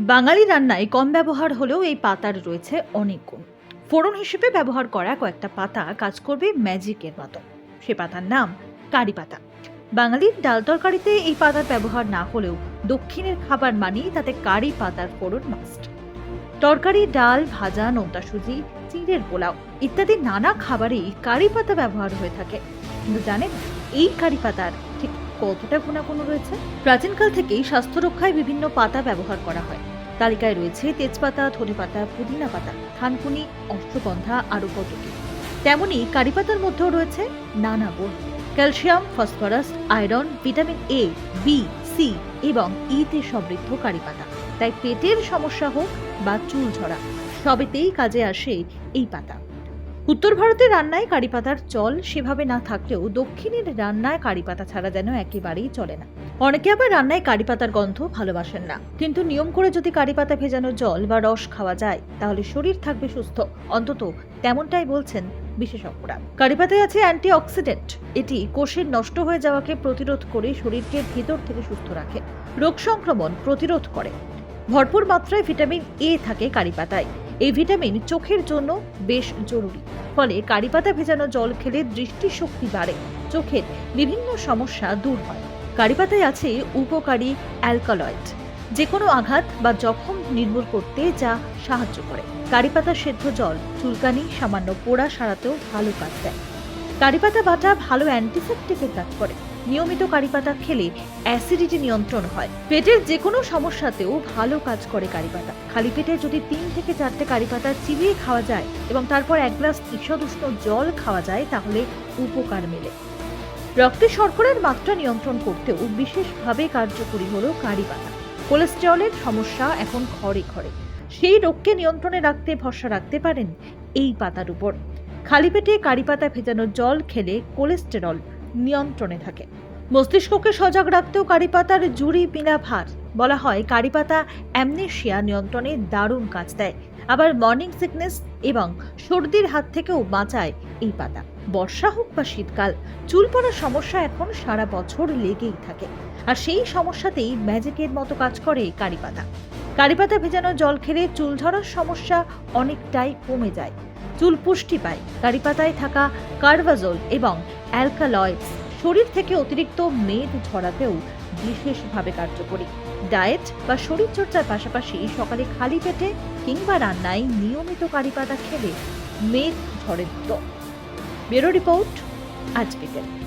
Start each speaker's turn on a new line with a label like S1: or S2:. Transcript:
S1: বাঙালি রান্নায় কম ব্যবহার হলেও এই পাতার রয়েছে অনেক গুণ। ফোড়ন হিসেবে ব্যবহার করা কয়েকটা পাতা কাজ করবে ম্যাজিকের মতো। সে পাতার নাম কারি পাতা। বাঙালির ডাল তরকারিতে এই পাতার ব্যবহার না হলেও দক্ষিণের খাবার মানেই তাতে কারি পাতার ফোড়ন মাস্ট তরকারি, ডাল, ভাজা, নোনতা সুজি, চিড়ের পোলাও ইত্যাদি নানা খাবারেই কারি পাতা ব্যবহার হয়ে থাকে। কিন্তু জানেন, এই কারি পাতার কতটা গুণাগুণ রয়েছে? প্রাচীনকাল থেকেই স্বাস্থ্য রক্ষায় বিভিন্ন পাতা ব্যবহার করা হয়। তালিকায় রয়েছে তেজপাতা, ধনেপাতা, পুদিনা পাতা, থানকুনি, অশ্বগন্ধা আরও কত কি তেমনি কারি পাতার মধ্যেও রয়েছে নানা গুণ। Calcium, phosphorus, iron, vitamin A B C এবং ইতে সমৃদ্ধ কারি পাতা তাই পেটের সমস্যা হোক বা চুল ঝরা, সবেতেই কাজে আসে এই পাতা। উত্তর ভারতের রান্নায় কারি পাতার চল সেভাবে না থাকলেও দক্ষিণের রান্নায় কারি পাতা ছাড়া যেন একেবারেই চলে না। অনেকে আবার রান্নায় কারি পাতার গন্ধ ভালোবাসেন না। কিন্তু নিয়ম করে যদি কারি পাতা ভেজানো জল বা রস খাওয়া যায়, তাহলে শরীর থাকবে সুস্থ। অন্তত তেমনটাই বলছেন বিশেষজ্ঞরা। কারি পাতায় আছে অ্যান্টি অক্সিডেন্ট এটি কোষের নষ্ট হয়ে যাওয়াকে প্রতিরোধ করে শরীরকে ভেতর থেকে সুস্থ রাখে। রোগ সংক্রমণ প্রতিরোধ করে। ভরপুর মাত্রায় ভিটামিন এ থাকে কারি পাতায়। এই ভিটামিন চোখের জন্য বেশ জরুরি। ফলে কারিপাতা ভেজানো জল খেলে দৃষ্টিশক্তি বাড়ে, চোখের বিভিন্ন সমস্যা দূর হয়। কারিপাতায় আছে উপকারী অ্যালকালয়েড যে কোনো আঘাত বা জখম নির্মূল করতে যা সাহায্য করে। কারি পাতা সেদ্ধ জল চুলকানি, সামান্য পোড়া সারাতেও ভালো কাজ দেয়। কারি পাতা বাটা ভালো অ্যান্টিসেপ্টিকের কাজ করে। নিয়মিত কারিপাতা খেলে অ্যাসিডিটি নিয়ন্ত্রণ হয়। পেটের যে কোনো সমস্যাতেও ভালো কাজ করে কারিপাতা। খালি পেটে যদি তিন থেকে চারটে কারিপাতা চিবিয়ে খাওয়া যায় এবং তারপর এক গ্লাস ঈষদুষ্ণ জল খাওয়া যায়, তাহলে উপকার মেলে। রক্তে শর্করার মাত্রা নিয়ন্ত্রণ করতেও বিশেষভাবে কার্যকরী হলো কারিপাতা। কোলেস্টেরলের সমস্যা এখন ঘরে ঘরে। সেই রোগকে নিয়ন্ত্রণে রাখতে, ভরসা রাখতে পারেন এই পাতার উপর। খালি পেটে কারি পাতা ভেজানো জল খেলে কোলেস্টেরল নিয়ন্ত্রণে থাকে। মস্তিষ্ককে সজাগ রাখতেও কারি পাতার জুড়ি বিনা ভার। বলা হয় কারি পাতা অ্যামনেশিয়া নিয়ন্ত্রণে দারুণ কাজ দেয়। আবার মর্নিং সিকনেস এবং সর্দির হাত থেকেও বাঁচায় এই পাতা। বর্ষা হোক বা শীতকাল, চুল পড়ার সমস্যা এখন সারা বছর লেগেই থাকে। আর সেই সমস্যাতেই ম্যাজিকের মতো কাজ করে কারি পাতা। কারি পাতা ভেজানো জল খেলে চুল ঝরার সমস্যা অনেকটাই কমে যায়। চুল পুষ্টি পায়। কারিপাতায় থাকা কার্ভাজোল এবং অ্যালকালয়েডস শরীর থেকে অতিরিক্ত মেদ ঝরাতেও বিশেষভাবে কার্যকরী। ডায়েট বা শরীরচর্চার পাশাপাশি সকালে খালি পেটে কিংবা রান্নায় নিয়মিত কারিপাতা খেলে মেদ ঝরে দ্রুত। ব্যুরো রিপোর্ট, আজ বিকেল।